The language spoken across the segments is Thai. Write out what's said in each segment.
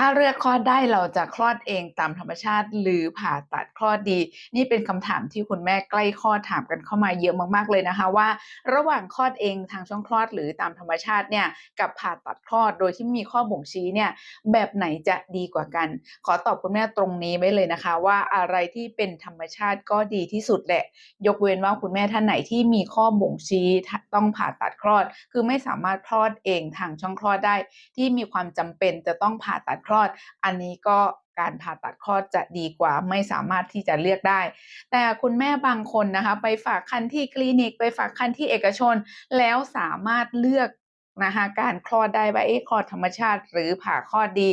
ถ้าเลือกคลอดได้เราจะคลอดเองตามธรรมชาติ หรือผ่าตัดคลอดดี นี่เป็นคำถามที่คุณแม่ใกล้คลอดถามกันเข้ามาเยอะมากๆเลยนะคะว่า ระหว่างคลอดเองทางช่องคลอดหรือตามธรรมชาติเนี่ยกับผ่าตัดคลอดโดยที่มีข้อบ่งชี้เนี่ยแบบไหนจะดีกว่ากัน ขอตอบคุณแม่ตรงนี้ไว้เลยนะคะ ว่าอะไรที่เป็นธรรมชาติก็ดีที่สุดแหละ ยกเว้นว่าคุณแม่ท่านไหนที่มีข้อบ่งชี้ต้องผ่าตัดคลอด คือไม่สามารถคลอดเองทางช่องคลอดได้ ที่มีความจำเป็นจะต้องผ่าตัดคลอด อันนี้ก็การผ่าตัดคลอดจะดีกว่าไม่สามารถที่จะเลือกได้ แต่คุณแม่บางคนนะคะ ไปฝากคันที่คลินิก ไปฝากคันที่เอกชน แล้วสามารถเลือก นะคะการคลอดได้ว่าเอ๊ะคลอดธรรมชาติหรือผ่าคลอดดี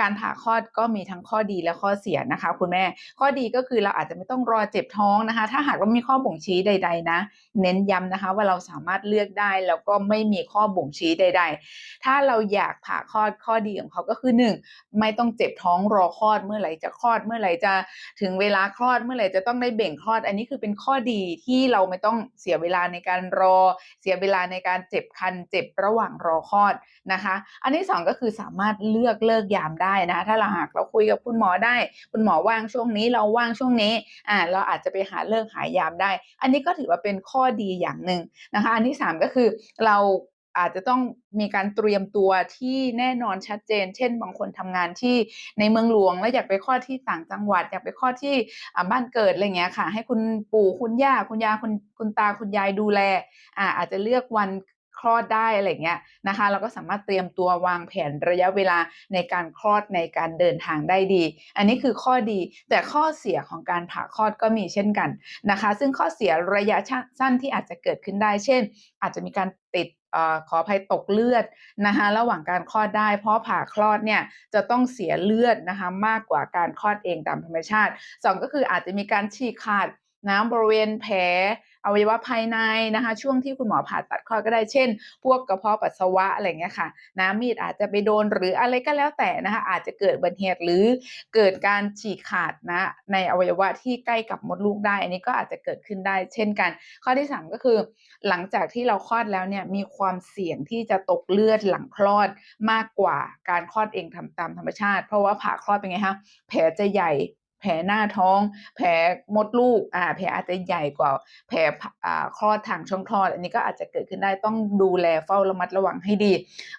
การผ่าคลอดก็มีทั้งข้อดีและข้อเสียนะคะ คุณแม่ ข้อดีก็คือเราอาจจะไม่ต้องรอเจ็บท้องนะคะ ถ้าหากว่ามีข้อบ่งชี้ใด ๆ นะ เน้นย้ำนะคะว่าเราสามารถเลือกได้แล้วก็ไม่มีข้อบ่งชี้ใด ๆ ถ้าเราอยากผ่าคลอดข้อดีของเขาก็คือ 1. ไม่ต้องเจ็บท้องรอคลอดเมื่อไหร่จะคลอดเมื่อไหร่จะถึงเวลาคลอดเมื่อไหร่จะต้องได้เบ่งคลอด อันนี้คือเป็นข้อดีที่เราไม่ต้องเสียเวลาในการรอ เสียเวลาในการเจ็บคันเจ็บระหว่างรอคลอดนะคะ อันที่ 2 ก็คือสามารถเลือกเลิกยามได้นะคะถ้าเราหากเราคุยกับคุณหมอได้ คุณหมอว่างช่วงนี้เราว่างช่วงนี้อ่าเราอาจจะไปหาเลิกหายามได้ อันนี้ก็ถือว่าเป็นข้อดีอย่างหนึ่งนะคะ อันที่ 3 ก็คือเราอาจจะต้องมีการเตรียมตัวที่แน่นอนชัดเจน เช่น บางคนทำงานที่ในเมืองหลวง แล้วอยากไปคลอดที่ต่างจังหวัด อยากไปคลอดที่บ้านเกิดอะไรเงี้ยค่ะ ให้คุณปู่คุณย่าคุณยาคุณคุณตาคุณยายดูแลอ่าอาจจะเลือกวัน คลอดได้อะไรเงี้ยนะคะเราก็สามารถเตรียมตัววางแผนระยะเวลาในการคลอดในการเดินทางได้ดี อันนี้คือข้อดีแต่ข้อเสียของการผ่าคลอดก็มีเช่นกันนะคะ ซึ่งข้อเสียระยะสั้นที่อาจจะเกิดขึ้นได้ เช่น อาจจะมีการติดอขออภัยตกเลือดนะคะระหว่างการคลอดได้ เพราะผ่าคลอดเนี่ยจะต้องเสียเลือดนะคะมากกว่าการคลอดเองตามธรรมชาติ 2 ก็คืออาจจะมีการฉีกขาด นะบริเวณแผลอวัยวะภายในนะคะ ช่วงที่คุณหมอผ่าตัดคลอดก็ได้เช่น พวกกระเพาะปัสสาวะอะไรเงี้ยค่ะนะมีดอาจจะไปโดนหรืออะไรก็แล้วแต่นะคะ อาจจะเกิดบัิเหตุหรือเกิดการฉีกขาดนะ ในอวัยวะที่ใกล้กับมดลูกได้ อันนี้ก็อาจจะเกิดขึ้นได้ เช่นกัน ข้อที่ 3 ก็คือ หลังจากที่เราคลอดแล้วเนี่ยมีความเสี่ยงที่จะตกเลือดหลังคลอดมากกว่าการคลอดเองทำตามธรรมชาติ เพราะว่าผ่าคลอดเป็นไงคะแผลจะใหญ่ แผลหน้าท้อง แผลมดลูกอ่าแผลอาจจะใหญ่กว่าแผลอ่าคลอดทางช่องคลอด อันนี้ก็อาจจะเกิดขึ้นได้ต้องดูแลเฝ้าระมัดระวังให้ดี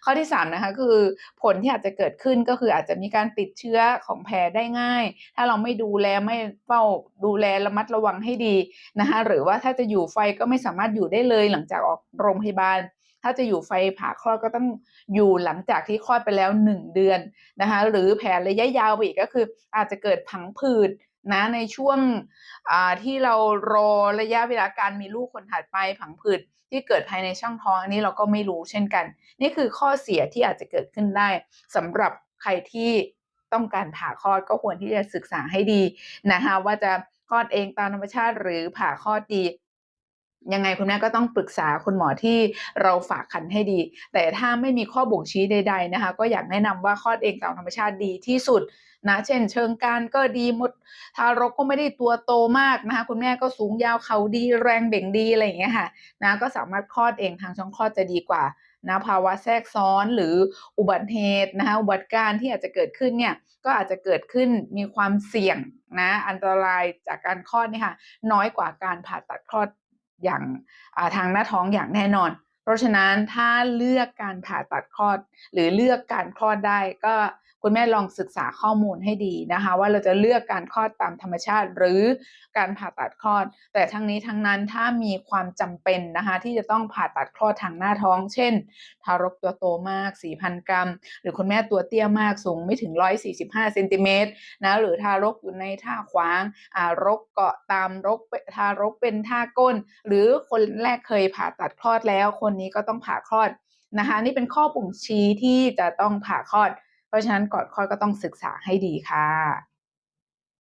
ข้อที่3นะคะคือผลที่อาจจะเกิดขึ้นก็คืออาจจะมีการติดเชื้อของแผลได้ง่าย ถ้าเราไม่ดูแลไม่เฝ้าดูแลระมัดระวังให้ดีนะคะหรือว่าถ้าจะอยู่ไฟก็ไม่สามารถอยู่ได้เลยหลังจากออกโรงพยาบาล ถ้าจะอยู่ไฟผ่าคลอดก็ต้องอยู่หลังจากที่คลอดไปแล้ว 1 เดือนนะคะหรือแผลระยะยาวอีกก็คือ อาจจะเกิดผังผืดนะในช่วงที่เรารอระยะเวลาการมีลูกคนถัดไปผังผืดที่เกิดภายในช่องท้องอันนี้เราก็ไม่รู้เช่นกัน นี่คือข้อเสียที่อาจจะเกิดขึ้นได้สำหรับใครที่ต้องการผ่าคลอดก็ควรที่จะศึกษาให้ดีนะคะว่าจะคลอดเองตามธรรมชาติหรือผ่าคลอดดี ยังไงคุณแม่ก็ต้องปรึกษาคุณหมอที่เราฝากคันให้ดี แต่ถ้าไม่มีข้อบ่งชี้ใด ๆนะคะ ก็อยากแนะนำว่าคลอดเองตามธรรมชาติดีที่สุดนะเช่น เชิงการก็ดีหมดทารกก็ไม่ได้ตัวโตมากนะคะคุณแม่ก็สูงยาวเขาดีแรงเบ่งดีอะไรอย่างเงี้ยค่ะนะก็สามารถคลอดเองทางช่องคลอดจะดีกว่านะภาวะแทรกซ้อนหรืออุบัติเหตุนะคะอุบัติการที่อาจจะเกิดขึ้นเนี่ยก็อาจจะเกิดขึ้นมีความเสี่ยงนะอันตรายจากการคลอดนี่ค่ะน้อยกว่าการผ่าตัดคลอด อย่างทางหน้าท้องอย่างแน่นอน เพราะฉะนั้นถ้าเลือกการผ่าตัดคลอด หรือเลือกการคลอดได้ก็คุณแม่ลองศึกษาข้อมูลให้ดีนะคะ ว่าเราจะเลือกการคลอดตามธรรมชาติ หรือการผ่าตัดคลอด แต่ทั้งนี้ทั้งนั้นถ้ามีความจำเป็นนะคะ ที่จะต้องผ่าตัดคลอดทางหน้าท้อง เช่น ทารกตัวโตมาก 4,000 กรัม หรือคุณแม่ตัวเตี้ยมากสูงไม่ถึง 145เซนติเมตรนะหรือทารกอยู่ในท่าขวางอ่ารกเกาะตามรกทารกเป็นท่าก้น หรือคนแรกเคยผ่าตัดคลอดแล้วคนคนนี้ก็ต้องผ่าคลอดนะคะนี่เป็นข้อปุ่งชี้ที่จะต้องผ่าคลอด เพราะฉะนั้นก่อนคลอดก็ต้องศึกษาให้ดีค่ะ